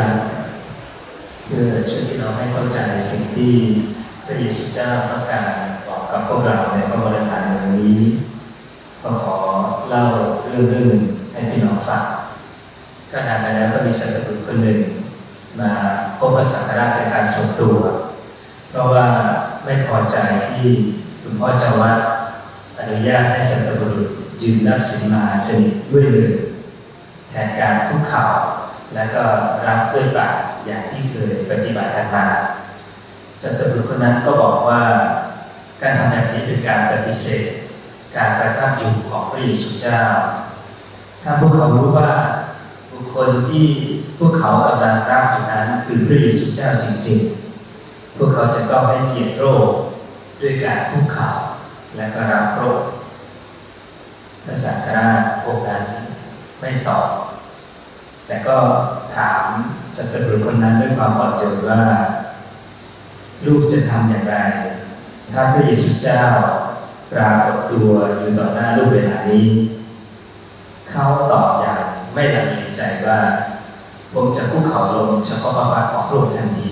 รักเพื่อช่วยพี่น้องให้เข้าใจสิ่งที่พระเยซูเจ้าต้องการบอกกับพวกเราในพระบริษัทนี้ก็ขอเล่าเรื่องเรื่องให้พี่น้องฟังก็นานมาแล้วก็มีสัตว์คนหนึ่งมาพบพระสังฆราชในการส่งตัว เพราะว่าไม่พอใจที่คุณพ่อเจ้าวัดอนุญาตให้สัตบุรุษยืนรับสินมาสนิทด้วยมือแทนการคุกเข่า และก็รับด้วยปากอย่างที่เคยปฏิบัติมาสัตบุรุษคนนั้นก็บอกว่าการทำแบบนี้เป็นการปฏิเสธ การประทับอยู่ของพระเยซูเจ้า ถ้าพวกเขารู้ว่าบุคคลที่พวกเขากำลังรับอยู่นั้นคือพระเยซูเจ้าจริงๆ พวกเขาจะต้องให้เกียรติโรคด้วยการคุกเข่าและก็รับโรคพระสังฆราชพวกนั้นไม่ตอบ แต่ก็ถามสัตว์บุรุษคนนั้นด้วยความอ่อนโยนว่า ลูกจะทำอย่างไร ถ้าพระเยซูเจ้าปรากฏตัวอยู่ต่อหน้าลูกเวลานี้ เขาตอบอย่างไม่ลังเลใจว่าผมจะคุกเข่าลงเฉพาะพระพักของพระองค์ทันที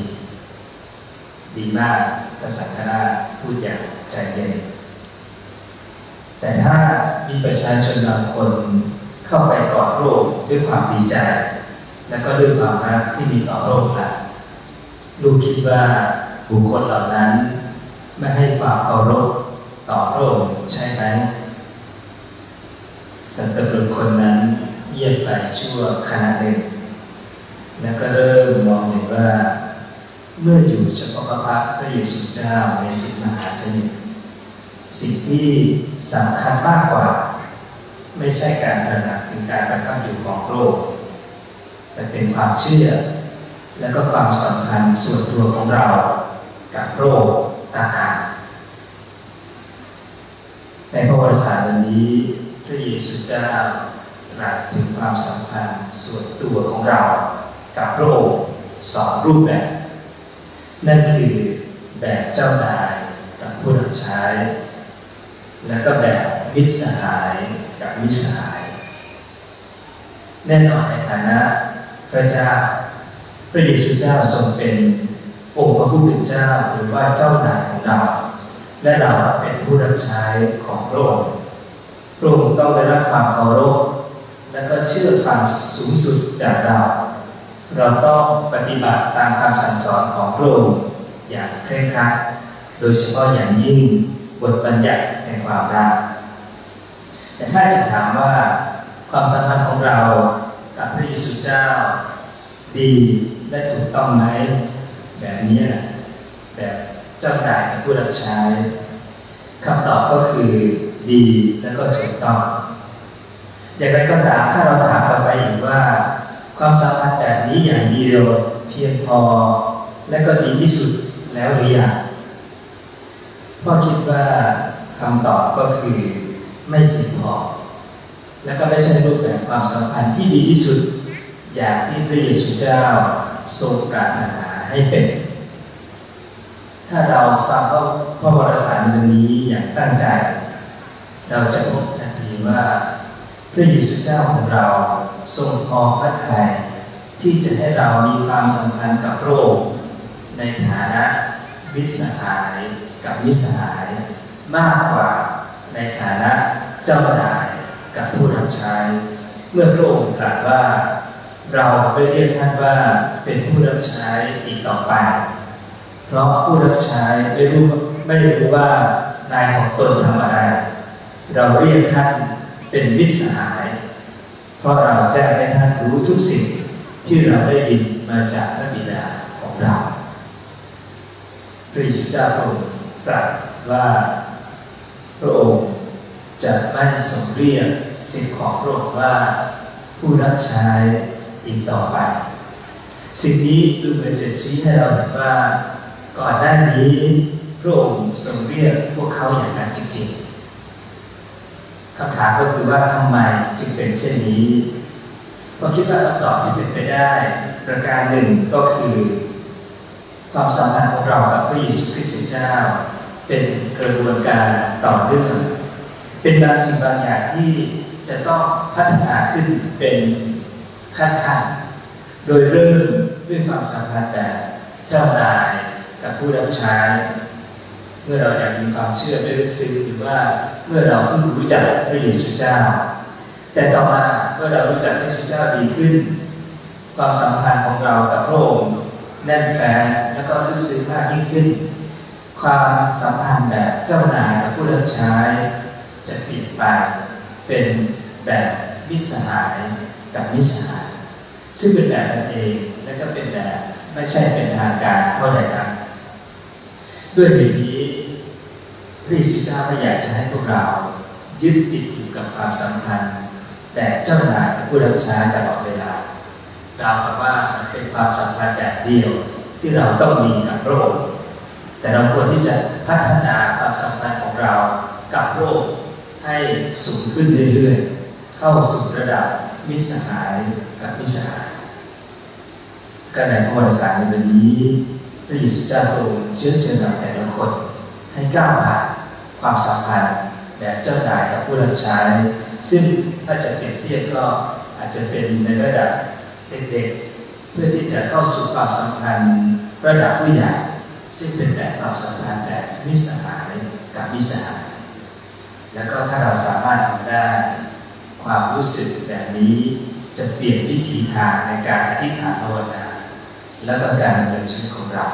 ดีมากพระสังฆราชพูดอย่างใจเย็นแต่ถ้ามีประชาชนบางคน เข้าไปกอดโรคด้วยความดีใจ และก็ด้วยความรักที่มีต่อโรคละลูกคิดว่าบุคคลเหล่านั้น ไม่ให้ความเคารพต่อโรคใช่ไหมสัตว์บุรุษคนนั้นเยียบไปชั่วขณะหนึ่งแล้วก็เริ่มมองเห็นว่า เมื่ออยู่เฉพาะพระพักพระเยซูเจ้าในสิทธิมหาสนิทสิ่งที่สำคัญมากกว่า ไม่ใช่การตระหนักถึงการประทับอยู่ของโลก แต่เป็นความเชื่อ และก็ความสัมพันธ์ส่วนตัวของเรา กับโลกต่างหากในประวัติศารนี้พระเยซูเจ้าตรัสถึงความสัมพันธ์ส่วนตัวของเรา กับโลกสองรูปแบบ นั่นคือแบบเจ้านายกับผู้รับใช้ และก็แบบมิตรสหาย กับมิสหายแน่นอนในฐานะพระเจ้าพระเยซูเจ้าทรงเป็นองค์พระผู้เป็นเจ้าหรือว่าเจ้านายของเรา และเราเป็นผู้รับใช้ของพระองค์พระองค์ต้องได้รับความเคารพและก็เชื่อฟังสูงสุดจากเรา เราต้องปฏิบัติตามคำสั่งสอนของพระองค์อย่างเคร่งครัดโดยเฉพาะอย่างยิ่งบทบัญญัติแห่งความรัก แต่ถ้าจะถามว่าความสัมพันธ์ของเรากับพระเยซูเจ้า ดีและถูกต้องไหมแบบนี้นะแบบเจ้านายกับผู้รับใช้คำตอบก็คือดีและก็ถูกต้อง อย่างไรก็ตามถ้าเราถามกลับไปอีกว่า ความสัมพันธ์แบบนี้อย่างเดียวเพียงพอและก็ดีที่สุดแล้วหรือยังพ่อคิดว่าคำตอบก็คือ ไม่เพียงพอ และก็ไม่ใช่รูปแบบความสัมพันธ์ที่ดีที่สุด อย่างที่พระเยซูเจ้าทรงปรารถนาให้เป็น ถ้าเราฟังพระวรสารนี้อย่างตั้งใจ เราจะพบทันทีว่าพระเยซูเจ้าของเราทรงพอพระทัยที่จะให้เรามีความสัมพันธ์กับโรคในฐานะมิสหายกับมิสหายมากกว่า ในฐานะเจ้านายกับผู้รับใช้ เมื่อพระองค์ตรัสว่า เราไม่เรียกท่านว่าเป็นผู้รับใช้อีกต่อไป เพราะผู้รับใช้ไม่รู้ไม่รู้ว่านายของตนทำอะไร เราเรียกท่านเป็นมิสหาย เพราะเราแจ้งให้ท่านรู้ทุกสิ่งที่เราได้ยินมาจากพระบิดาของเราพระเยซูเจ้าพระองค์ตรัสว่า ระองค์จะไม่ทรงเรียกสิ่งของพระองค์ว่าผู้รับใช้อีกต่อไป สิ่งนี้ดูเหมือนจะชี้ให้เราเห็นว่า ก่อนหน้านี้พระองค์ทรงเรียกพวกเขาอย่างนั้นจริงๆคำถามก็คือว่าทำไมจึงเป็นเช่นนี้เราคิดว่าคำตอบที่เป็นไปได้ ประการหนึ่งก็คือ ความสัมพันธ์ของเรากับพระเยซูคริสต์เจ้า เป็นกระบวนการต่อเนื่องเป็นบางสิ่งบางอย่างที่จะต้องพัฒนาขึ้นเป็นขั้นๆโดยเริ่มด้วยความสัมพันธ์แบบเจ้านายกับผู้รับใช้เมื่อเราอยากมีความเชื่อด้วยลึกซึ้งหรือว่าเมื่อเราเพิ่งรู้จักพระเยซูเจ้า แต่ต่อมาเมื่อเรารู้จักพระเยซูเจ้าดีขึ้น ความสัมพันธ์ของเรากับพระองค์แน่นแฟ้นแล้วก็ลึกซึ้งมากยิ่งขึ้น ความสัมพันธ์แบบเจ้านายกับผู้รับใช้จะเปลี่ยนไปเป็นแบบมิตรสหายกับมิตรสหาย ซึ่งเป็นแบบนั้นเองและก็เป็นแบบไม่ใช่เป็นทางการเท่าไหร่นักด้วยเหตุนี้พระเยซูเจ้าไม่อยากจะให้พวกเรายึดติดอยู่กับความสัมพันธ์แต่เจ้านายกับผู้รับใช้ตลอดเวลาเราบอกว่ามันเป็นความสัมพันธ์แบบเดียวที่เราต้องมีกับพระองค์ แต่เราควรที่จะพัฒนาความสัมพันธ์ของเรากับพระองค์ให้สูงขึ้นเรื่อยๆ เข้าสู่ระดับมิตรสหายกับมิตรสหายการในประวัติศาสตร์ในวันนี้พระเยซูเจ้าทรงเชื้อเชิญเราแต่ละคนให้ก้าวผ่านความสัมพันธ์แบบเจ้านายกับผู้รับใช้ ซึ่งถ้าจะเปรียบเทียบก็อาจจะเป็นในระดับเด็กๆ เพื่อที่จะเข้าสู่ความสัมพันธ์ระดับผู้ใหญ่ ซึ่งเป็นแบบความสัมพันธ์แบบมิสหายกับมิสหาย แล้วก็ถ้าเราสามารถทำได้ความรู้สึกแบบนี้จะเปลี่ยนวิธีทางในการอธิษฐานภาวนา แล้วก็การดำเนินชีวิตของเรา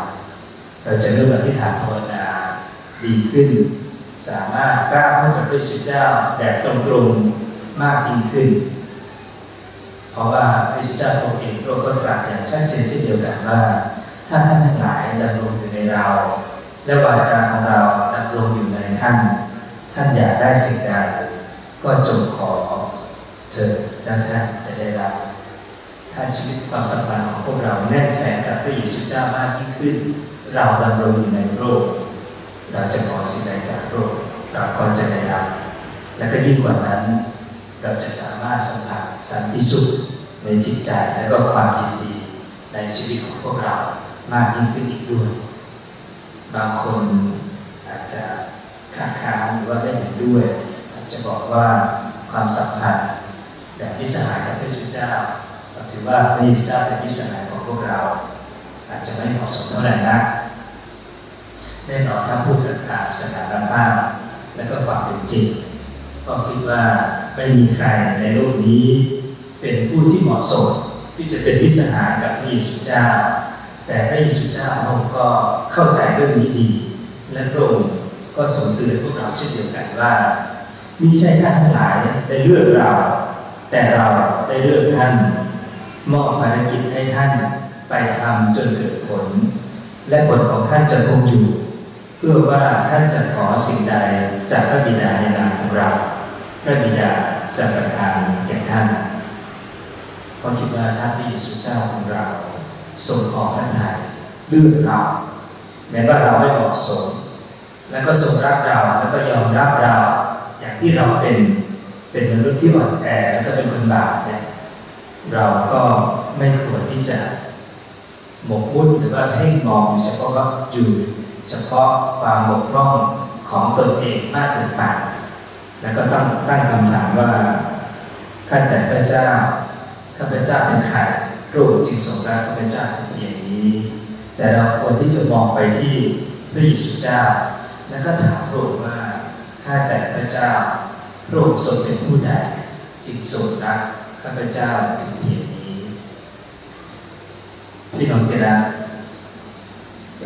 เราจะเริ่มอธิษฐานภาวนาดีขึ้น สามารถกล้าพูดกับพระเจ้าแบบตรงๆมากยิ่งขึ้น เพราะว่าพระเจ้าทรงเองพระองค์ก็ตรัสอย่างชัดเจนเช่นเดียวกันว่า ถ้าท่านทั้งหลายดำรงอยู่ เรา และวาจาของเราดำรงอยู่ในท่าน ท่านอยากได้สิ่งใดก็จงขอเถิดและท่านจะได้รับ ถ้าชีวิตความสัมพันธ์ของพวกเราแน่นแฟ้นกับพระเยซูเจ้ามากยิ่งขึ้น เราดำรงอยู่ในโลกเราจะขอสิ่งใดจากโลกเราก็จะได้รับ และก็ยิ่งกว่านั้น เราจะสามารถสัมผัสสันติสุขในจิตใจและก็ความยินดีในชีวิตของพวกเรามากยิ่งขึ้นอีกด้วย บางคนอาจจะค้านค้านหรือว่าไม่เห็นด้วย อาจจะบอกว่าความสัมพันธ์แบบพิสหายกับพระเจ้าถือว่าพระเจ้าเป็นพิสหายของพวกเรา อาจจะไม่เหมาะสมเท่าไหร่นะแน่นอนถ้าพูดกันตามสถานภาพและก็ความเป็นจริงก็คิดว่าไม่มีใครในโลกนี้ เป็นผู้ที่เหมาะสมที่จะเป็นพิสหายกับพระเยซูเจ้า แต่พระเยซูเจ้าพระองค์ก็เข้าใจเรื่องนี้ดี และพระองค์ก็ทรงเตือนพวกเราเช่นเดียวกันว่ามิใช่ท่านทั้งหลายได้เลือกเรา แต่เราได้เลือกท่าน มอบภารกิจให้ท่านไปทำจนเกิดผล และผลของท่านจะคงอยู่ เพื่อว่าท่านจะขอสิ่งใดจากพระบิดาในนามของเราพระบิดาจะประทานแก่ท่านเพราะคิดว่าท่านพระเยซูเจ้าของเรา ทรงขอพระทัยเลือกเราแม้ว่าเราไม่เหมาะสม แล้วก็ทรงรักเราแล้วก็ยอมรับเราอย่างที่เราเป็นเป็นมนุษย์ที่อ่อนแอแล้วก็เป็นคนบาปเนี่ยเราก็ไม่ควรที่จะหมกมุ่นหรือว่าเพ่งมองเฉพาะว่าอยู่เฉพาะความบกพร่องของตนเองมากเกินไปแล้วก็ต้องตั้งคำถามว่าข้าแต่พระเจ้าข้าพเจ้าเป็นใคร พระองค์จึงทรงรักข้าพเจ้าอย่างนี้ แต่เราควรที่จะมองไปที่พระเยซูเจ้า แล้วก็ถามพระองค์ว่าข้าแต่พระเจ้าพระองค์ทรงเป็นผู้ใดจึงทรงรักข้าพเจ้าถึงเพียงนี้พี่น้องที่รัก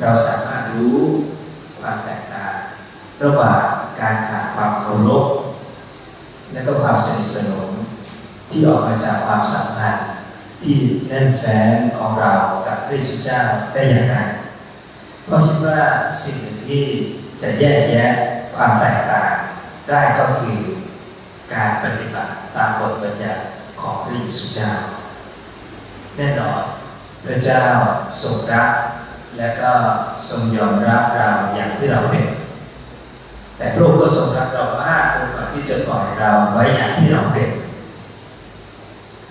เราสามารถรู้ความแตกต่างระหว่างการขาดความเคารพและก็ความสนิทสนมที่ออกมาจากความสัมพันธ์ ที่แน่นแฟ้นของเรากับพระเยซูเจ้าได้อย่างไรเพราะคิดว่าสิ่งที่จะแยกแยะความแตกต่างได้ก็คือการปฏิบัติตามบทบัญญัติของพระเยซูเจ้า แน่นอนพระเจ้าทรงรักและก็ทรงยอมรับเราอย่างที่เราเป็น แต่พระองค์ก็ทรงรักเรามากกว่าที่จะปล่อยเราไว้อย่างที่เราเป็น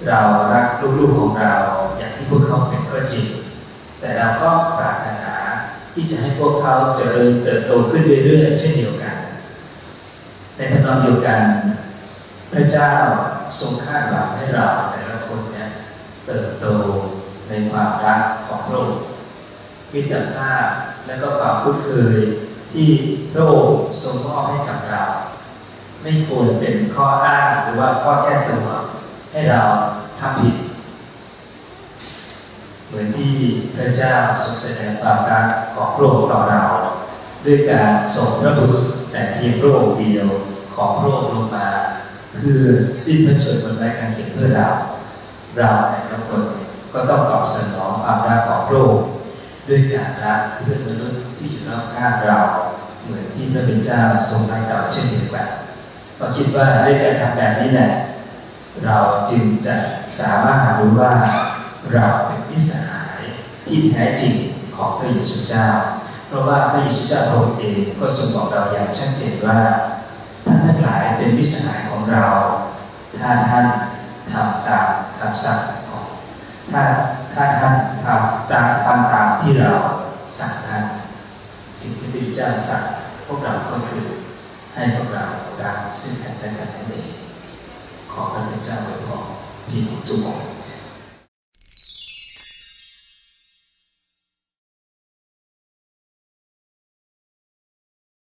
เรารักลูกๆของเราอย่างที่พวกเขาเป็นก็จริง แต่เราก็ปรารถนาที่จะให้พวกเขาเจริญเติบโตขึ้นเรื่อยๆเช่นเดียวกัน ในทำนองเดียวกัน พระเจ้าทรงคาดหวังให้เราแต่ละคนเนี่ยเติบโตในความรักของพระองค์มิตรภาพและก็ความคุ้นเคยที่พระองค์ทรงมอบให้กับเรา ไม่ควรเป็นข้ออ้างหรือว่าข้อแก้ตัว ให้เราทำผิด เหมือนที่พระเจ้าทรงแสดงความรักของพระองค์ต่อเรา ด้วยการส่งพระบุตรแต่เพียงพระองค์เดียวของพระองค์ลงมาเพื่อสิ้นพระชนม์บนไม้กางเขนเพื่อเรา เราในทุกคนก็ต้องตอบสนองความรักของพระองค์ด้วยการรักเพื่อนมนุษย์ที่อยู่รอบข้างเรา เหมือนที่พระเป็นเจ้าทรงรักเราเช่นเดียวกันก็คิดว่าด้วยการทำแบบนี้แหละ เราจึงจะสามารถรู้ว่าเราเป็นมิสหายที่แท้จริงของพระเยซูเจ้า เพราะว่าพระเยซูเจ้าพระองค์เองก็ทรงบอกเราอย่างชัดเจนว่าท่านทั้งหลายเป็นมิสหายของเรา ถ้าท่านทำตามคำสั่งของถ้าถ้าท่านทำตามทำตามที่เราสั่งท่านสิ่งที่พระเจ้าสั่งพวกเราก็คือให้พวกเรารักซึ่งกันและกันนั่นเอง ขอพระเจ้าอ